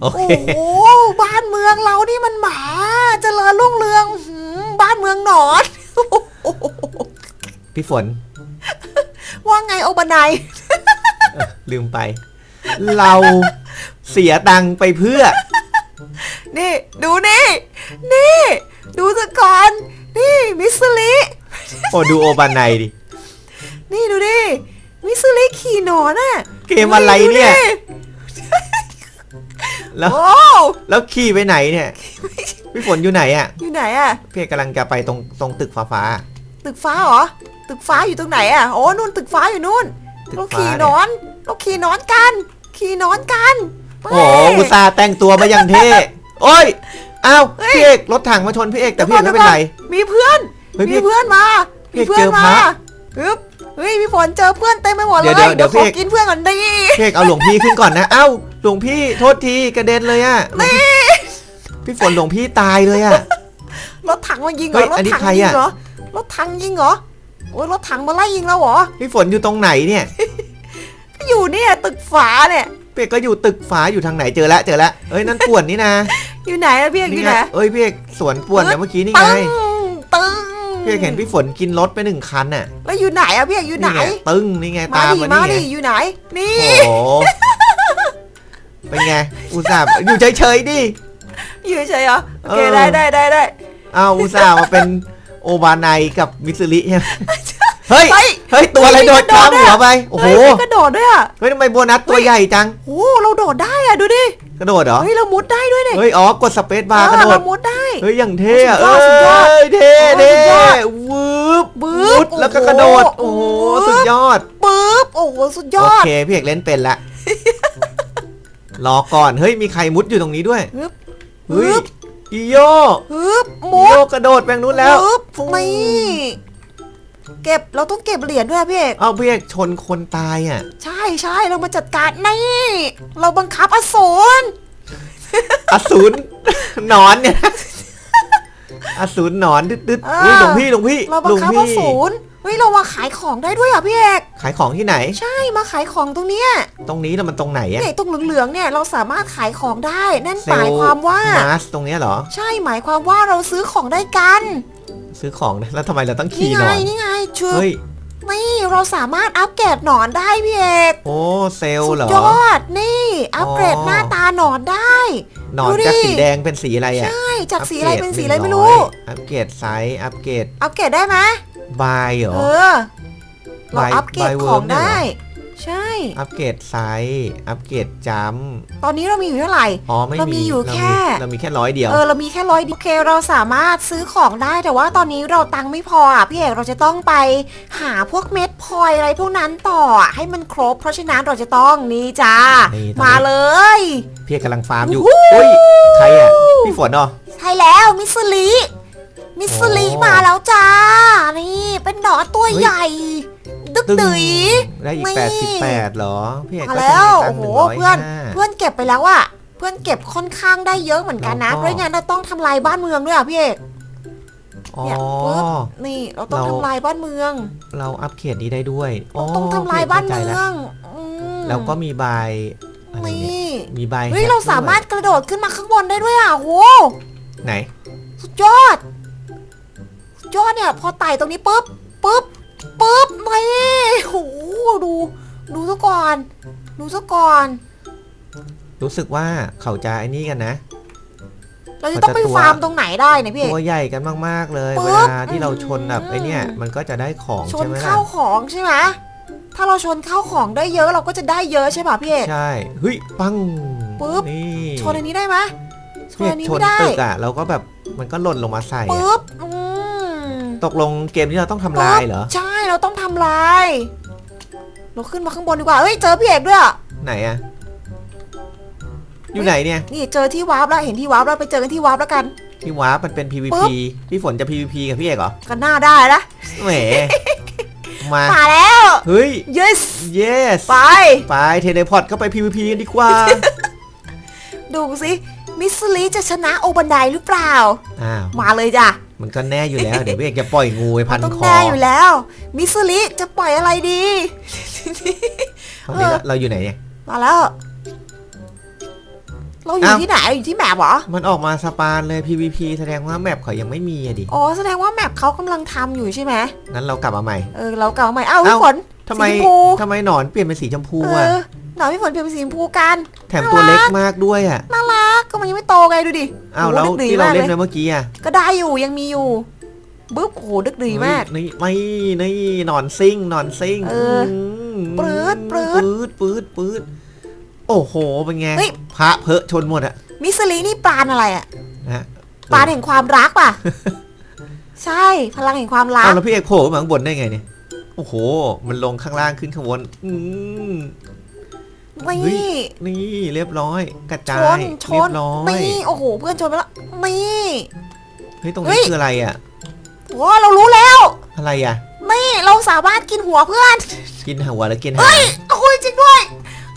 โอโอ้เคโหบ้านเมืองเรานี่มันหมาเจริญรุ่งเรืองหืมบ้านเมืองหนอนพี่ฝน ว่าไงโอบันไดเออลืมไป เราเสียตังค์ไปเพื่อ นี่ ดูนี่ นี่ ดูสะก่อน นี่มิสซิลิโอ้ดูโอบานไนดิ นี่ดูดิมิสซิลิขี่หนอนอะเกมอะไรเนี่ย ดูดิ แล้ว โอ้แล้วขี่ไปไหนเนี่ย พี่ฝนอยู่ไหนอะอยู่ไหนอะพี่เอกกำลังจะไปตรงตรงตึกฟ้าฟ้าตึกฟ้าเหรอ ตึกฟ้าอยู่ตรงไหนอะโอ้นู่นตึกฟ้าอยู่นู่นๆตึกเราฟ้าขี่หนเนี่ยอนเราขี่หนอนกัน ขี่หนอนกันโอ้โหอุตส่าห์แต่งตัวมาอย่างเท่ โอ้ยอ้าวเฮ้ย พี่เอกรถถังมาชนพี่เอกแต่พี่เอกไม่เป็นไร มีเพื่อน เฮ้ยพี่มีเพื่อนมา พี่มีเพื่อนเจอพมาระปึ๊บเฮ้ยพี่ฝนเจอเพื่อนเต็มไปหมดเลยเดี๋ยวเดี๋ยวขอพี่กินเพื่อนก่อนดิพี่เอกเอาหลวงพี่ขึ้นก่อนนะ เอ้าห ลวงพี่โทษทีกระเด็นเลยอะหลวงพี่พี่ฝนหลวงพี่ตายเลยอะ รถถังมายิงเหรเฮ้อยรถอันนี้ถังใครยิงอะเหรอรถถังยิงเหรอโอ้ยรถถังมาไล่ยิงแล้วเหรอพี่ฝนอยู่ตรงไหนเนี่ยก็อยู่เนี่ยตึกฝาเนี่ยพี่เอกก็อยู่ตึกฟ้าอยู่ทางไหนเจอแล้วเจอแล้วเอ้ยนั่นป่วนนี่นะอยู่ไหนอะพี่เอกอนี่ยู่ไงไหนเอ้ยพี่เอกสวนป่วนนะเมื่อกี้นี่ตึไงงตึงพี่เอกเห็นพี่ฝนกินรถไปหนึ่งคันน่ะแล้วอยู่ไหนอะพี่เอกอยู่ไหนงตึ้งนี่ไงมาตามดิมามานี่ไงดิอยู่ไหนนี่โอ้โห เป็นไง อุตส่าห์อยู่เฉยๆดิ อยู่เฉยๆเหรอโอเคเออ ได้ได้ได้ได้เอาอุตส่าห์มาเป็นโอบานายกับมิสลิใช่ไหมเฮ้ยเฮ้ย เฮ้ย ตัวอะไรโดดข้ามหัวไป โอ้โห เฮ้ยกระโดดด้วยอะเฮ้ยทำไมโบนัสตัวใหญ่จัง โอ้เราโดดได้อะดูดิกระโดดเหรอ เฮ้ยเรามุดได้ด้วยเนี่ยเฮ้ย อ๋อ กดสเปซบาร์กระโดเออดเรามุดได้ เฮ้ย อย่างเท่อะสุดยอดสุดยอดเอ้ยเท่โอ้เท่สุดยอดวืบบึ๊มุบดแล้วก็โอ้โหกระโดด โอ้โหบึ๊บสุดยอด ปึ๊บโอ้โหสุดยโออดเค พี่เอกเล่นเป็นละ รอก่อน เฮ้ย มีใครมุดอยู่ตรงนี้ด้วยฮึบเฮ้ยฮึบอีโยฮึบอีมุโยดกระโดดแบงนู้นแล้วปึ๊บฟูนี่เก็บเราต้องเก็บเหรียญด้วยอะพี่เอกเอาพี่เอกชนคนตายอะ ใช่ใช่เรามาจัดการนี่ เราบังคับอสูรอสูร หนอนเนี่ย อสูรหนอนดึดดึดๆอุ้ยหลวงพี่หลวงพี่เราหบัลงวงคับอพี่สูรเฮ้ยเรามาขายของได้ด้วยอะพี่เอกขายของที่ไหน ใช่มาขายของตรงเนี้ยตรงนี้แล้วมันตรงไหนอะเนี่ยตรงเหลืองๆเนี่ยเราสามารถขายของได้นั่นเซหมายความว่า มาสตรงเนี้ยเหรอ ใช่หมายความว่าเราซื้อของได้กันซื้อของนะแล้วทำไมเราต้องนี่ขี่หไงนอนนี่ไงชืบเฮ้ยนี่เราสามารถอัปเกรดหนอนได้พี่เอกโอ้เซลล์สุดเหรอ ยอดนี่ อัปเกรดอ๋อ หน้าตาหนอนได้ หนอนดูดิจากสีแดงเป็นสีอะไรอะใช่จากสีอะไรกเป็นดสีอะไรหไม่งรู้อัปเกรดไซส์อัปเกรดอัปเกรดได้ไหมบายเหรอเออเรา Buy- อัปเกรด Buy ของ Worm เนี่ยเหรอได้ ใช่ อัปเกรดไซส์อัปเกรดจัมตอนนี้เรามีอยู่เท่าไหร่ อ๋อไม่เรามีอยู่เราแค่เรามีแค่ร้อยเดียว เออเรามีแค่ร้อยโอเคเราสามารถซื้อของได้แต่ว่าตอนนี้เราตังค์ไม่พออะพี่เอกเราจะต้องไปหาพวกเม็ดพลอยอะไรพวกนั้นต่ออะให้มันครบ เพราะฉะนั้นเราจะต้องนี่จ้านี่ตอนนี้ มาเลย พี่เอกกำลังฟาร์มอยู่วู้อุ้ย ใครอะพี่ฝนเหรอ ใช่แล้วมิสซิลิมิสซิลิโอ้มาแล้วจ้านี่เป็นหนอนตัวเฮ้ย ใหญ่ ดึกตึ้งดืยได้อีกแปดสิบแปดเหรอ พี่เอกมาก็แล้วจะโอ้มีโหตังค์หนึ่งร้อยเพื่อนเพื่อนเก็บไปแล้วอะเพื่อนเก็บค่อนข้างได้เยอะเหมือนกันนะ เพราะงั้นเราต้องทำลายบ้านเมืองด้วยอะพี่เอกเนี่ยปึ๊บนี่เราต้องทำลายบ้านเมือง เราอัปเกรดนี้ได้ด้วยเราต้องทำลายบ้านเมืองอแล้วก็มีใบนี่มีใบเฮ้ยเราสามารถกระโดดขึ้นมาข้างบนได้ด้วยอะโหไหน สุดยอด สุดยอดเนี่ย พอไต่ตรงนี้ปุ๊บปุ๊บ ปุ๊บนี่โหดู ดูซะก่อน ดูซะก่อน รู้สึกว่าเขาจะไอ้นี่กันนะ เราจะต้องไปเขาจะตัวฟาร์มตรงไหนได้เนี่ยพี่เอกตัวใหญ่กันมาก ๆ เลยปึ๊เวบลาที่เราชนแบบอืมไอ้เนี่ยมันก็จะได้ของชนใช่ไหมล่ะข้าวของใช่ไหมถ้าเราชนข้าวของได้เยอะเราก็จะได้เยอะใช่ป่ะพี่เอกใช่เฮ้ยปังปึ๊บนี่ชนอันนี้ได้ไหมชนเนี่ยอันนี้ชนไม่ได้ตึกอะเราก็แบบมันก็หล่นลงมาใส่อะปึ๊บอืม ตกลงเกมที่เราต้องทำลายเหรอ ใช่เราต้องทำลาย เราขึ้นมาข้างบนดีกว่าเฮ้ยเจอพี่เอกด้วยอะไหนอะอยู่ไหนเนี่ย นี่เจอที่วาร์ปแล้วเห็นที่วาร์ปแล้วไปเจอกันที่วาร์ปแล้วกันที่วาร์ปมันเป็นปึ๊ PVP บพี่ฝนจะ PVP กับพี่เอกเหรอ กันหน้าได้นะแหม มา มาแล้ว เฮ้ย yes yes ไป ไปเทเลพอร์ตเข้าไป PVP กันดีกว่า ดูสิมิสซิลีจะชนะโอบันไดหรือเปล่า อ้าว มาเลยจ้ะ มันก็แน่อยู่แล้ว เดี๋ยวพี่เอกจะปล่อยงูไปพันต้องคอแน่อยู่แล้ว มิสซิลีจะปล่อยอะไรดีตอนนี้เราเราอยู่ไหนเนี่ยมาแล้ว เราอยู่อ้าวที่ไหนอยู่ที่แมปเหรอ มันออกมาสปานเลย PVP แสดงว่าแมปเขายังไม่มีอะดิ อ๋อแสดงว่าแมปเขากำลังทำอยู่ใช่ไหมงั้นเรากลับมาใหม่ เออเราเก่าใหม่ เอ้าพี่เอ้าฝนทำไมสีชมพูทำไมหนอนเปลี่ยนเป็นสีชมพูเออะ อหนอนพี่ฝนเปลี่ยนเป็นสีชมพูกันแถมตัวเล็กมากด้วยอะน่ารักก็มันยังไม่โตไงดูดิอ้าวโโหแล้วดึกดีที่เรามากเล่นเลไปยเมื่อกี้อะก็ได้อยู่ยังมีอยู่บึ๊บโอ้โหดึกดีมากเฮ้ยนี่ไม่นี่หนอนซิ่งหนอนซิ่งเออมปรื๊ดปรื๊ดปื๊ดปื๊ดปื๊ดโอ้โหเป็นไงเฮ้ยพระเพอะชนหมดอะมิสลีนี่ปราณอะไรอะนะฮะปราณแห่งความรักป่ะ ใช่พลังแห่งความรัอ้ากวแล้วพี่เอกโผล่มาข้างบนได้ไงเนี่ยโอ้โห มันลงข้างล่างขึ้นข้างบนอืมเฮ้ นี่ยนี่เรียบร้อย กระชจายนชเรียนบร้อยนี่โอ้โห เพื่อนชนไปแล้วนี่เฮ้ยตรงเฮ้นี้ยคืออะไรอะโอ้เรารู้แล้วอะไรอะนี่เราสามารถกินหัวเพื่อนกินหัวแล้วกินหางเฮ้ยโอ้ยจริงด้วย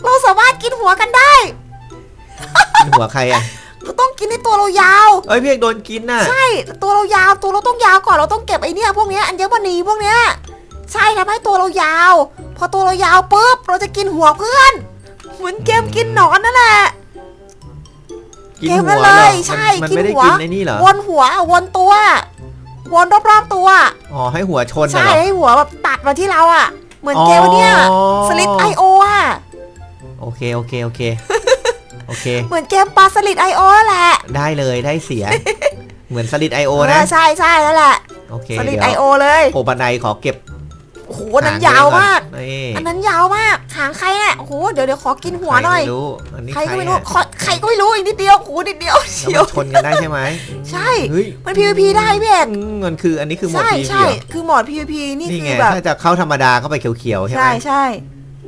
เราสามารถกินหัวกันได้กินหัวใครอะเราต้องกินให้ตัวเรายาวเอ้ยพี่เอกโดนกินน่ะใช่ตัวเรายาวตัวเราต้องยาวก่อนเราต้องเก็บไอ้เนี่ยพวกเนี้ยอัญมณีพวกเนี้ยใช่ทำให้ตัวเรายาว พอตัวเรายาวปุ๊บเราจะกินหัวเพื่อน เหมือนเกมกินหนอนนั่นแหละกินเกมหันั่วนเลเหรอย ใช่มันกินไม่ได้หัวกินไอ้นี่เหรอวนหัววนตัววนรอบๆตัว อ๋อให้หัวชนน่ะใช่เหรอ ให้หัวแบบตัดมาที่เราอะ เหมือนเกมอันเนี้ยอ๋อ สลิดไอโออะ โอเคโอเคโอเค โอเค เหมือนเกมปลาสลิดไอโอแหละได้เลยได้เสีย เหมือนสลิดไอโอเอนะ อใช่ใช่นั่นแหละ โอเคสลิดเดี๋ไอยวโอเลย โอบันไดขอเก็บโอ้โหอันนั้นหงยาวมากไว้ก่อนอันนั้นยาวมากหางใครเนี่ยโอ้โหเดี๋ยวเดี๋ยวขอกินนี่หัวหน่อย ใครไม่รู้อันนี้ใครใครก็ไม่รู้อะขอใครก็ไม่รู้อีกนิดเดียวโอ้โหนิดเดียวเชีแล้วยวมันชนกันได้ใช่ไหมใช่ เฮ้ยมัน PVP ได้พี่เอกอืมมันคืออันนี้คือโหมดใช่ PVP ใช่เหรอคือโหมด PVP นี่นี่คืไงอแบบถ้าจะเข้าธรรมดาเข้าไปเขียวๆใช่ไหมใช่ใช่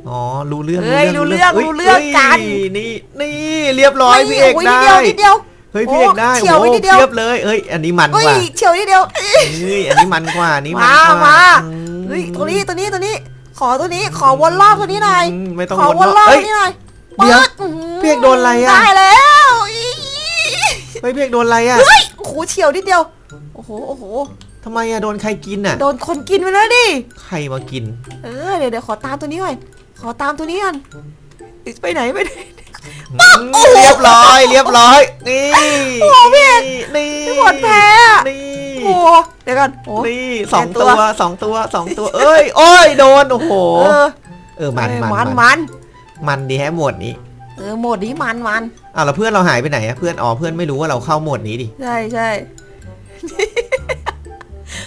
อ๋อรู้เรื่องเฮ้ยรู้เรื่องรู้เรื่องกัน ฮ้ยนี่นี่เรียบร้อยพี่เอกโยได้นิดเดียวนิดเดียว เฮ้ยพี่เอกได้โอ้เฉียวโอ้ไว้นิดเดียว เทียบเลยเอ้ยอันนี้มันกเฮ้ยว่าเฉียวนิดเดียว เฮ้ยอันนี้มันกว่าอันนี้มันมากว่ามา อืมเฮ้ยตัวนี้ตัวนี้ตัวนี้ ขอตัวนี้ขอวนรอบตัวนี้หน่อยอืมไม่ต้องขอวนวนรอบเอ้ตัยวนี้หน่อยเดี๋ยวปิอื้อหือพี่เอกโดนอะไรอะ ได้แล้วอีเฮ้ยพี่เอกโดนอะไรอะเฮ้ยโอ้โหเฉียวนิดเดียวโอ้โหโอ้โหทำไมอะโดนใครกินอะ โดนคนกินไปแล้วดิ ใครมากิน เออเดี๋ยวเดี๋ยวขอตามตัวนี้ก่อนขอตามตัวนี้ก่อนไปไหนไปไหนอืมเรียบร้อย เรียบร้อย นี่โอ้พี่เอกนี่พี่ฝนแพ้อะ นี่ โอ้เดี๋ยวก่อนโอ้นี่สองแพ้ตัตัววสองตัวสองตัว เอ้ยโอ้ยโดนโอ้โหเออเออมันเออมันมันมันมันมันดีแฮะโหมดนี้เออโหมดนี้มันมันอ้าวแล้วเพื่อนเราหายไปไหนอะเพื่อนอ๋อเพื่อนไม่รู้ว่าเราเข้าโหมดนี้ดิใช่ใช่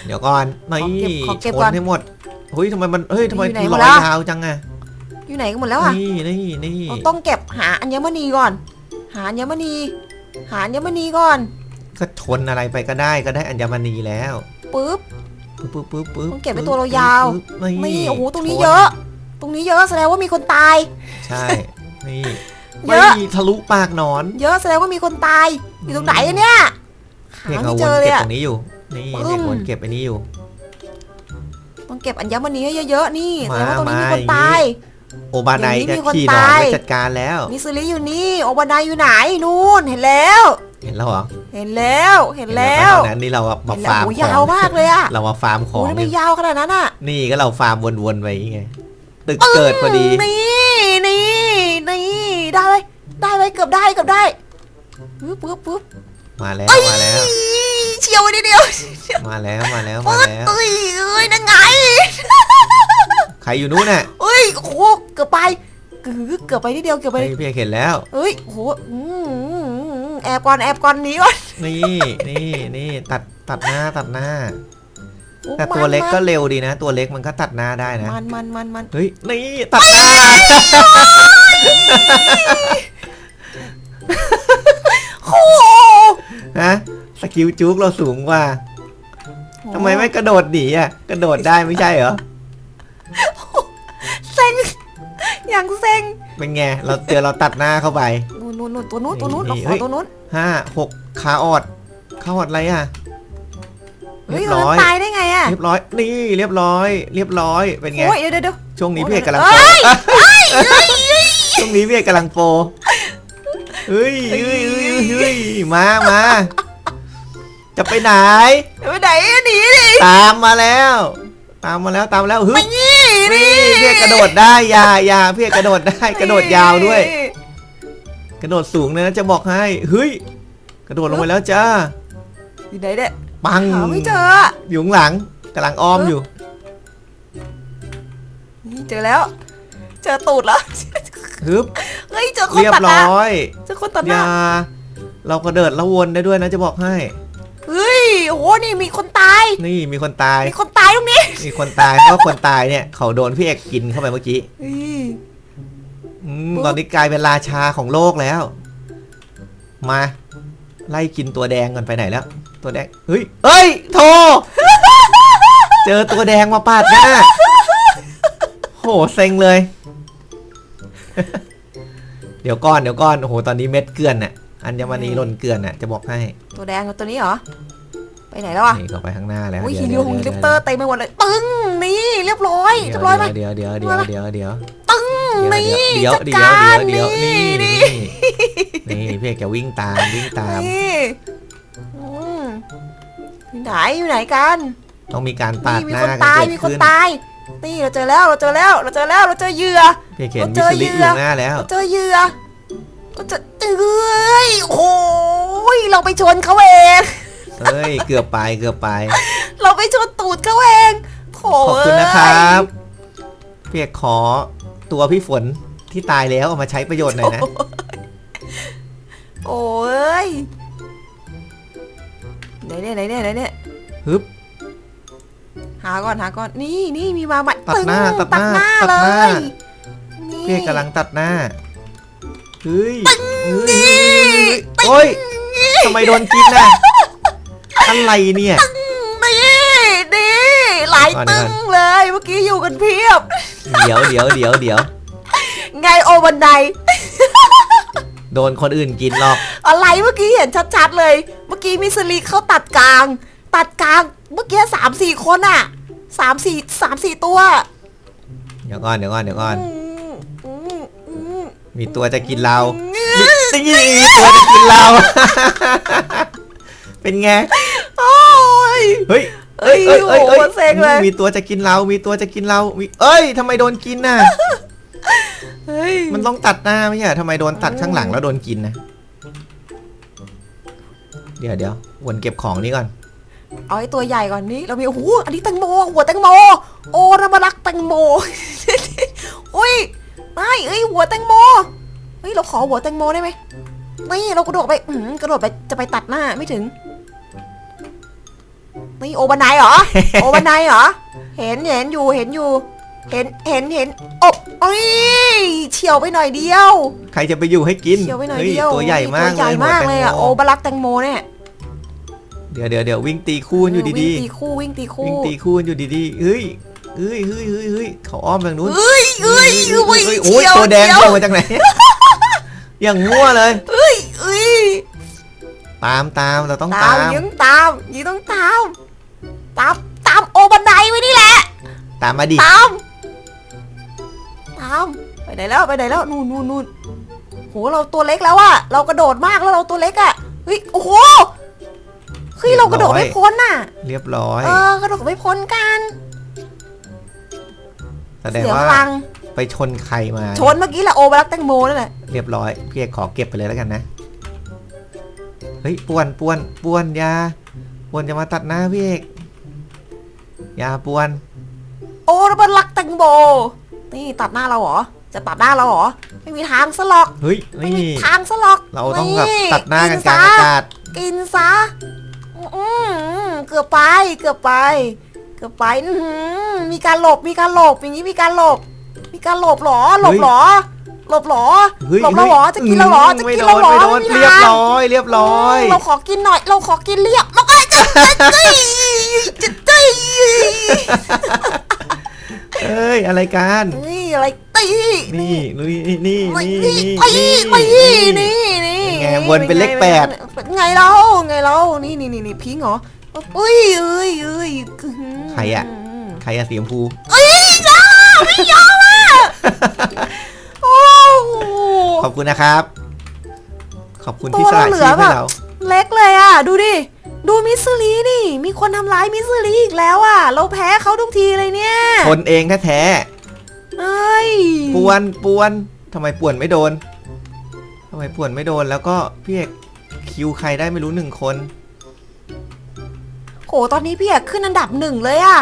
เดี๋ยวก่อนนี่ขอเก็บชก่อนนให้หมดเฮ้ยทำไมมันเฮ้ยทำไมอยู่ไหนรหมอดยละยาวจังอะอยู่ไหนกันหมดแล้วอะนี่นี่นี่เราต้องเก็บหาอัญมณีก่อน หาอัญมณี หาอัญมณีก่อน ก็ชนอะไรไปก็ได้ก็ได้อัญมณีแล้วปึ๊บปึ๊บปึ๊บปึ๊บปึ๊บต้องเก็บไว้ตัวเรายาวปึ๊บนี่โอ้โหตรงนี้ชเยอะ ตรงนี้เยอะแสดงว่ามีคนตาย ใช่นี่เยอะไม่ทะลุปากหนอนเยอะแสดงว่ามีคนตาย อยู่ตรงไหนอะเนี่ยหาเพียงไม่เอาเจวนอเลเก็ยบอะตรงนี้อยู่ นี่ปึ้เพียมงวนเก็บอันนี้อยู่ ต้องเก็บอัญมณีให้เยอะๆนี่แสดงว่าตรงนี้มีมาคนตาย โอบาไนอย่างนี้ก็มีคนขี่หนอนตายไปจัดการแล้วมิสซิลิอยู่นี่โอบานายอยู่ไหนนู่นเห็นแล้ว เห็นแล้วเหรอเห็นแล้วเห็นแล้วเห็นก็เท่านั้นนี่เราอะมาเห็นแล้วฟาร์มโอ้ขยาวองมากเลยอะเรามาฟาร์มขอโอ้งยทำไมอยู่ยาวขนาดนั้นอะนี่ก็เราฟาร์มวนๆไปอย่างงี้ไงตึกเกิดพอดีนี่นี่นี่ได้ไหมได้ไหมเกือบได้เกือบได้ปึ๊บปึ๊บปึ๊บมาแล้วมาแล้วอีเฉียวนิดเดียวมาแล้วมาแล้วมาปึ๊ดแล้วเอ้ยเอ้ยนั่นไงใครอยู่นู้นน่ะเอ้ยโอ้โหเกือบไปเกือบเกือบไปนิดเดียวเกือบไปเฮ้ยพี่เห็นแล้วเอ้ยโอ้โหอืม แอบก่อนแอบก่อนหนีก่อนนี่นี่นี่ตัดตัดหน้าตัดหน้าโอ้แต่ตัวเล็กมันก็เร็วดีนะ ตัวเล็กมันก็ตัดหน้าได้นะมันมันมันมันเฮ้ยนี่ตัดหน้าโอ้โหฮะสกิลจุกเราสูงกว่าทำไมไม่กระโดดหนีอะ กระโดดได้ไม่ใช่เหรอเซ็งอย่างเซ็งเป็นไง เราเจอเราตัดหน้าเข้าไป นู่นนู่นนู่นตัวนู้นตัวนู้นนี่เราขเฮ้อย ตัวนู้นห้าหกขาออดขาออดอะไรอะเฮ้เรียยบตัวร้นั้อยนตายได้ไงอะเรียบร้อยนี่เรียบร้อย เรียบร้อยเป็นไง โอ้ยเดี๋ยวเดี๋ยวเดี๋ยว ช่วงนี้โอ้พี่เอกกำลังเอ้โปรยช่วงนี้พี่เอกกำลังโปรเฮ้ยเฮ้ยเฮ้ยเฮ้ยมามาจะไปไหนไปไหนอะหนีดิตามมาแล้ว ตามมาแล้วตามมาแล้วฮึไปบนี่นี่นี่พี่เอกกระโดดได้อยาอยาพี่เอกกระโดดได้กระโดดยาวด้วย กระโดดสูงเลยนะจะบอกให้เฮ้ยกระโดดลงไปแล้วจ้าอยู่ไหนเนี่ยปังหาไม่เจออยู่ข้างหลังกำลังอ้อมอยู่นี่เจอแล้ว เจอตูดแล้วฮึบเฮ้ยเจอคนเรียบตัดหร้น้าอยเจอคนตัดหอน้าย่าเรากระเดิดแล้ววนได้ด้วยนะจะบอกให้เฮ้ยโอ้โหนี่มีคนตาย นี่มีคนตายมีคนตายตรงนี้ มีคนตายเพราะคนตายเนี่ยเขาโดนพี่เอกกินเข้าไปเมื่อกี้เฮ้ย อืมปุ๊บตอนนี้กลายเป็นราชาของโลกแล้ว มา ไล่กินตัวแดงก่อนไปไหนแล้ว ตัวแดงเฮ้ยเอ้ยโทเจอตัวแดงมาปาดหน้าโหเซ็งเลย เดี๋ยวก่อนเดี๋ยวก่อนโอ้โหตอนนี้เม็ดเกลือนน่ะอัญมณีหล่นเกลือนน่ะจะบอกให้ตัวแดงกับตัวนี้เหรอ ไปไหนแล้วอะนี่เขาไปข้างหน้าแล้วอุ้ยเดี๋หินวยูฮงเฮลิคอปเตอร์เต็มไปหมดเลย ปึ้งนี่เรียบร้อยเรียบร้อยไหมเดี๋ยวเดี๋ยวเดี๋ยวเดี๋ยวเดี๋ยวเดี๋ยวปึ้ง นี่เดี๋ยวจัดเดี๋ยวการเดี๋ยวเดี๋ยวนี่นี่นี่นี่นี่พี่เอกจะวิ่งตามวิ่งตามนี่อืมอยู่ไหนอยู่ไหนกัน ต้องมีการปาดนี่มีหน้าคนกันตายเกิดมีคนขึ้นตายนี่เราเจอแล้วเราเจอแล้วเราเจอแล้วเราเจอเหยื่อพี่เอกเห็นเรามิเจสอลิเหยื่ออยู่หน้าแล้วเราเจอเหยื่อเราเจอเอ้ยโอ้ยเราไปชนเขาเองเฮ้ยเกือบไปเกือบไป เราไปชนตูดเขาเองโถขอบคุณนะครับพี่เอกขอ ตัวพี่ฝนที่ตายแล้วเอามาใช้ประโยชน์หน่อยนะ โอ้ยไหนเนี่ยไหนเนี่ยไหนเนี่ยฮึบ หาก่อนหาก่อนนี่นี่มีมาใหม่ตัดหน้าปึ้งตัดหน้าตัดหน้าตัดหน้า เลยนี่พี่เอกกำลังตัดหน้า เฮ้ยเฮ้ยเฮ้ยทำไมโดนกินน่ะอะไรเนี่ยนี่นี่ หลายก่อนตึ้งก่อนเลยเมื่อกี้อยู่กันเพียบ เดี๋ยวเดี๋ยวเดี๋ยวเดี๋ยวไงโอบันไดโดนคนอื่นกินหรอก อะไรเมื่อกี้เห็นชัดๆเลย เมื่อกี้มิสลีเขาตัดกลาง ตัดกลางเมื่อกี้สามสี่คนอะสามสี่สามสี่ตัวเดี๋ยวก่อนเดี๋ยวก่อนเดี๋ยวก่อน อืมอืมอืมมีตัวจะกินเรามีนี่มีตัวจะกินเรา เป็นไง โอ้ย เฮ้ย เอ้ยโอ้โหเซ็งเลย มีตัวจะกินเรา มีตัวจะกินเรามีเอ้ยทำไมโดนกินน่ะ เฮ้ยมันต้องตัดหน้าไม่ใช่เหรอทำไมโดนตัดข้างหลังแล้วโดนกินนะ เดี๋ยวเดี๋ยววนเก็บของนี้ก่อน เอาไอ้ตัวใหญ่ก่อนนี้เรามีโอ้โหอันนี้แตงโมหัวแตงโมโอ้เรามารักแตงโมอุ้ยไม่เอ้ยหัวแตงโมเฮ้ยเราขอหัวแตงโมได้ไหมไม่เรากระโดดไปอืมกระโดดไปจะไปตัดหน้าไม่ถึง นี่โอบันไดเหรอ โอบันไดเหรอ เห็นเห็นอยู่เห็นอยู่ เห็นเห็นเห็นอบเอ้ยเฉียวไปหน่อยเดียว ใครจะไปอยู่ให้กินเฉียวไปหน่อยเฮ้ยเดียวตัวใหญ่มากตัวใหญ่เลยมากเลยอะหัโอวแตงโมบารักแตงโมเนี่ยเดี๋ยวเดี๋ยวเดี๋ยววิ่งตีคู่กันอยู่ดีวิ่งตีคู่วิ่งตีๆคู่วิ่งตีคู่กันอยู่ดีๆเฮ้ยเฮ้ยเฮ้ยเฮ้ยเฮ้ยเขาอ้อมทางนู้นเอ้ยเอ้ยเอ้ยเฮ้ยเฉีโอ้ยยวตัวแดงเฉียวโผล่มาจากไหนอย่างมั่วเลยเอ้ยเอ้ยตามตามเราต้องตาตามมยิงตามยิงต้องตาม ตามตามโอบันไดไว้นี่แหละ ตามมาดิ ตาม ตาม ไปไหนแล้วไปไหนแล้วนู่นนู่นนู่นโหเราตัวเล็กแล้วอะเรากระโดดมากแล้วเราตัวเล็กอะเฮ้ยโอ้โหเฮ้ยเรากระโดดไม่พ้นน่ะ เรียบร้อย เออกระโดดไม่พ้นกันแสดงเสียว่าพลังไปชนใครมา ชนเมื่อกี้แหละโอบักแตงโมนั่นแหละเรียบร้อยพี่เอกขอเก็บไปเลยแล้วกันนะ เฮ้ยป่วนป่วนป่วนอยาป่วนจะมาตัดหน้าพี่เอก อยาป่วน โอ้ระเบิดลักแตงโมนี่ตัดหน้าเราเหรอ จะตัดหน้าเราเหรอ ไม่มีทางซะหรอก เฮ้ยไม่นี่มีทางซะหรอกเราต้องแบบนี่ตัดหน้ากันกซะลางอากาศกินซะอืมเกือบไป เกือบไป เกือบไปอื้อหือมีการหลบ มีการหลบ อย่างนี้มีการหลบ มีการหลบเหรอ หลบเหรอ หลบเหรอ เฮ้ยหลบเราเหรอ จะกินเราเหรอ จะไม่กินโดเรานเหรอไม่โดนไม่มีเรียบทางร้อย เรียบร้อย เราขอกินหน่อย เราขอกินเรียบเราก็จะจะจะ จะจะเอ้ยอะไรกันนี่อะไรตีนี่นี่นี่นี่ตีนี่ตีนี่ตีนี่นี่ไงวนเป็นเลขแปดไงเราไงเรานี่นี่นี่นี่พิงเหรออุ้ยเอ้ยเอ้ยใครอะใครอะสีชมพูเอ้ยจ้าไม่ยอมอะโอ้ขอบคุณนะครับ ขอบคุณที่ตัวสละเหลืชีอพให้เราเล็กเลยอะ ดูดิ ดูมิสซิลีนี่ มีคนทำร้ายมิสซิลีอีกแล้วอะ เราแพ้เขาทุกทีเลยเนี่ยคนเองแท้เอ้ยๆปวนปวนทำไมป่วนไม่โดนทำำไมป่วนไม่โดนแล้วก็พี่เอกคิวใครได้ไม่รู้หนึ่งคน โหตอนนี้พี่เอกขึ้นอันดับหนึ่งเลยอะ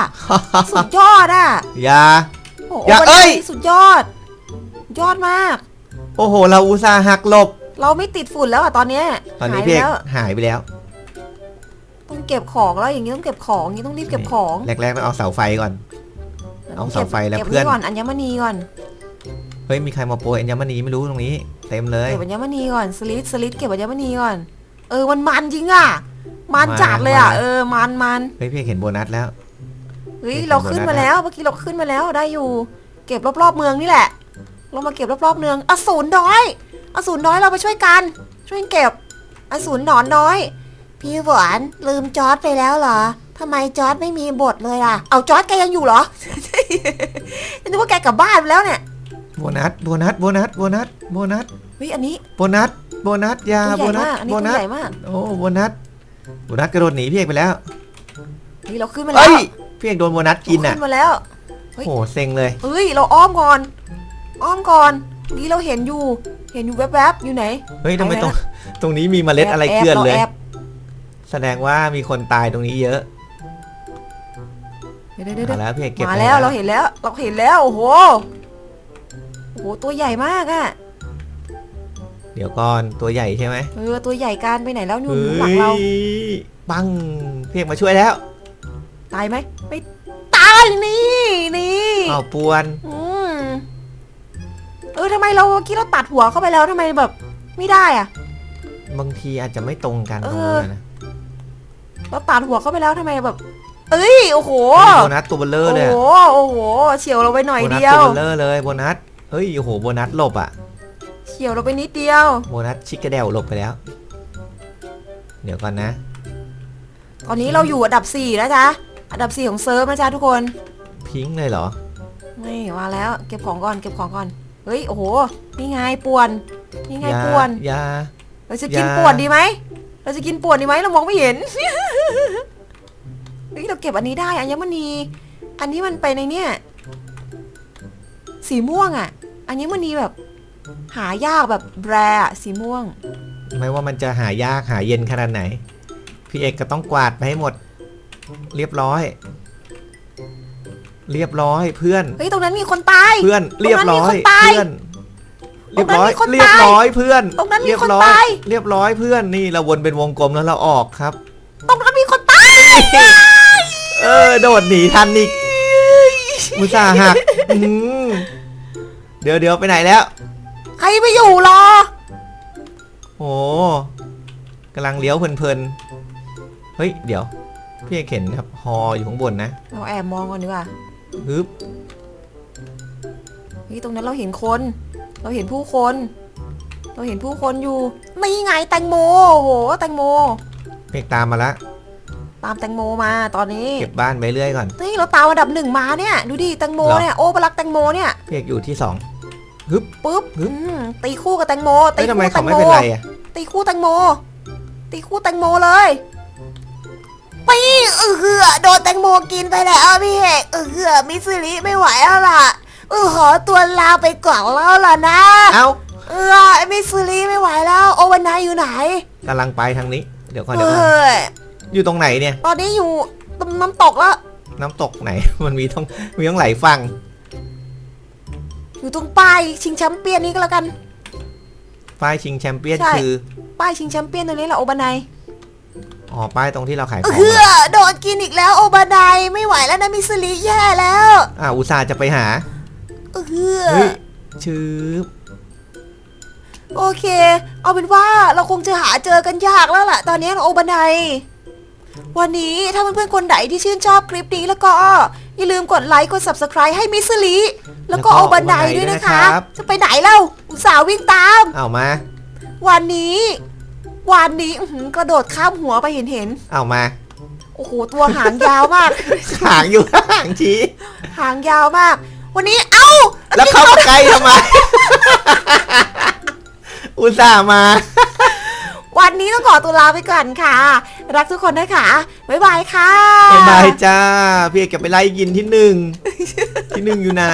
สุดยอดอะอย่าโอ้โหอย่าวันเอ้ย นี้สุดยอด ยอดมาก โอ้โห เราอุตส่าห์หักหลบ เราไม่ติดฝุ่นแล้วอะตอนเนี้ยตอนนี้หายไปพี่เอกแล้วหายไปแล้ว ต้องเก็บของแล้วอย่างนี้ต้องเก็บของอย่างนี้ต้องรีบเก็บของแรกๆต้องเอาเสาไฟก่อน เอาเสาไฟแล้วก็บเพื่อนก่อนอัญมณีก่อนเฮ้ยมีใครมาโปรยอัญมณีไม่รู้ตรงนี้ เต็มเลยเก็บอัญมณีก่อนสลิดสลิดเก็บอัญมณีก่อน เออมันมันจริงอะมันจัดเลยอะมันเออมันมันเฮ้ยพี่เอกเห็นโบนัสแล้วเฮ้ยเก็บเราขึ้นโบนัมาสแล้วเมื่อกี้เราขึ้นมาแล้วได้อยู่ เก็บรอบๆเมืองนี่แหละ เรามาเก็บรอบๆเมืองอสูรน้อยอสูรน้อยเราไปช่วยกัน ช่วยเก็บอสูรหนอนน้อย พี่หวานลืมจอร์ดไปแล้วเหรอทำไมจอร์ดไม่มีบทเลยล่ะ เอาจอร์ดแกยังอยู่เหรอ นึกว่าแกกลับบ้านไปแล้วเนี่ย โบนัส โบนัส โบนัส โบนัส โบนัส เฮ้ยอันนี้โบนัส โบนัสอยา ตัวโบใหญ่นัส มากอันนี้โบตัวนัสใหญ่มากโอ้ โบนัส โบนัสกระโดดหนีพี่เอกไปแล้วเฮ้ยเราขึ้นมาแล้เอ้วยพี่เอกโดนโบนัสกินเราอะ ขึ้นมาแล้ว เฮ้ย โอ้โหเซ็งเลย เฮ้ยเราอ้อมก่อน อ้อมก่อนนี่เราเห็นอยู่ เห็นอยู่แวบๆอยู่ไหน เฮ้ยทำไมไปไหนตรงตรงนี้มีเมล็ดอะไรแบเกลื่อนเลยแอบ แสดงว่ามีคนตายตรงนี้เยอะเดี๋ยวเดี๋ยวเดี๋ยวมาแล้วพี่เอกเก็บมาไปแล้วเราเห็นแล้ว เราเห็นแล้วโอ้โหโอ้โหตัวใหญ่มากอะเดี๋ยวก่อนตัวใหญ่ใช่ไหมเออตัวใหญ่การไปไหนแล้วนู่นเฮ้หลังเรายปังพี่เอกมาช่วยแล้ว ตายไหมไม่ตายนี่นี่อ้าวปวนอืมเออทำไมเราเมื่อกี้เราตัดหัวเข้าไปแล้วทำไมแบบ ไม่ได้อะบางทีอาจจะไม่ตรงกันเอตรงอนั้นนะ เราตัดหัวเข้าไปแล้วทำไมแบบ เอ้ยโอ้โหโบนัสตัวเบลเลอโอ้ร์เลยโหโอ้โหเฉียวเราไปหน่อยโบนัสเดียตัวว เบลเลอร์เลยโบนัสเฮ้ยโอ้โหโบนัสหลบอะเฉียวเราไปนิดเดียว โบนัสชิคกระเดวหลบไปแล้ว เดี๋ยวก่อนนะ ตอนนี้เราอยู่อันดับสี่นะจ๊ะอันดับสี่ของเซิร์ฟนะจ๊ะทุกคนพิงค์เลยเหรอไม่มาแล้ว เก็บของก่อนเก็บของก่อนเฮ้ยโอ้โหนี่ไงป่วนนี่ไงยาป่วน ยา เราจะกินอย่าป่วนดีไหมเราจะกินป่วนดีไหมเรามองไม่เห็น เฮ้ยเราเก็บอันนี้ได้อัญมณี อันนี้มันไปในเนี่ย สีม่วงอะ อัญมณีแบบ หายากแบบแรอะสีม่วง ไม่ว่ามันจะหายากหาเย็นขนาดไหน พี่เอกก็ต้องกวาดไปให้หมด เรียบร้อย เรียบร้อยเพื่อน เฮ้ยตรงนั้นมีคนตาย เพื่อนเรียบร้อยตรงนั้นมีคนตาย เพื่อน เรียบร้อยตรงนั้นมีคนเรียบตายร้อยเพื่อนตรงนั้นมีเรียบคนร้อยตายเรียบร้อยเพื่อนนี่เราวนเป็นวงกลมแล้วเราออกครับ เออ โดดหนีทันอีกอุตส่าห์หักอื้อหือเดี๋ยวเดี๋ยวไปไหนแล้ว ใครไปอยู่รอ โอ้กำลังเลี้ยวเพลินๆ เฮ้ย เดี๋ยว พี่เอกเห็นครับฮออยู่ข้างบนนะ เราแอบมองก่อนดีกว่าฮึบเฮ้ยตรงนั้นเราเห็นคน เราเห็นผู้คน เราเห็นผู้คนอยู่นี่ไงแตงโมโอ้โหแตงโมพี่เอกตามมาละ ตามแตงโมมาตอนนี้เก็บบ้านไปเรื่อยก่อนนี่เราตามอันดับหนึ่งมาเนี่ย ดูดิแตงโมเหรอเนี่ยโอ้ปลักแตงโมเนี่ยพี่เอกอยู่ที่สองฮึบปุ๊บฮึบอืมตีคู่กับแตงโมตีเฮ้ยทำไมคู่แตเขางไม่โมเป็นไรอะตีคู่แตงโม ตีคู่แตงโมเลยปีเออเหือโดนแตงโมกินไปแล้วพี่เอกเออเหือมิสลิไม่ไหวแล้วล่ะเออขอตัวลาไปก่อนแล้วล่ะนะเอ้าเออมิสลิไม่ไหวแล้ว โอวันนายอยู่ไหนกำลังไปทางนี้ เดี๋ยวก่อนเอเดี๋ยวก่อน ออยู่ตรงไหนเนี่ย ตอนนี้อยู่ตรงน้ำตกแล้ว น้ำตกไหน มันมีต้องมีต้องไหลายฝั่งอยู่ตรงป้ายชิงแชมป์เปี้ยนนี้ก็แล้วกัน ป้ายชิงแชมเปี้ยนใช่ คือ ป้ายชิงแชมป์เปี้ยนตรงนี้แหละโอบันไดอ๋อ ป้ายตรงที่เราขายขเอองอโดนกินอีกแล้วโอบันไดไม่ไหวแล้วนะมิสลิแย่แล้วอ่าอุตส่าห์จะไปหาเออเฮ้ย ชืบโอเค เอาเป็นว่าเราคงจะหาเจอกันยากแล้วล่ะ ตอนนี้โอบันได วันนี้ถ้าเพื่อนๆคนไหนที่ชื่นชอบคลิปนี้แล้วก็ อย่าลืมกดไลค์กด subscribe ให้มิสลิแล้วก็แล้วก็โอบันได Obanai ด้วยนะคะด้วยนะครับจะไปไหนเล่าอุตส่าห์วิ่งตาม เอามา วันนี้ วันนี้อื้อหือกระโดดข้ามหัวไปเห็นเห็นเอามาๆโอ้โหตัวหางยาวมาก หางอยู่ห่างชี้หางยาวมาก วันนี้เอ้า แล้วเข้าใกล้ทำไมอุตส่าห์มา วันนี้ต้องขอตัวลาไปก่อนค่ะ รักทุกคนนะคะบ๊ายบายค่ะบ๊ายบายจ้าพี่เอกจะไปไล่ยินที่หนึ่งที่หนึ่งอยู่ไหน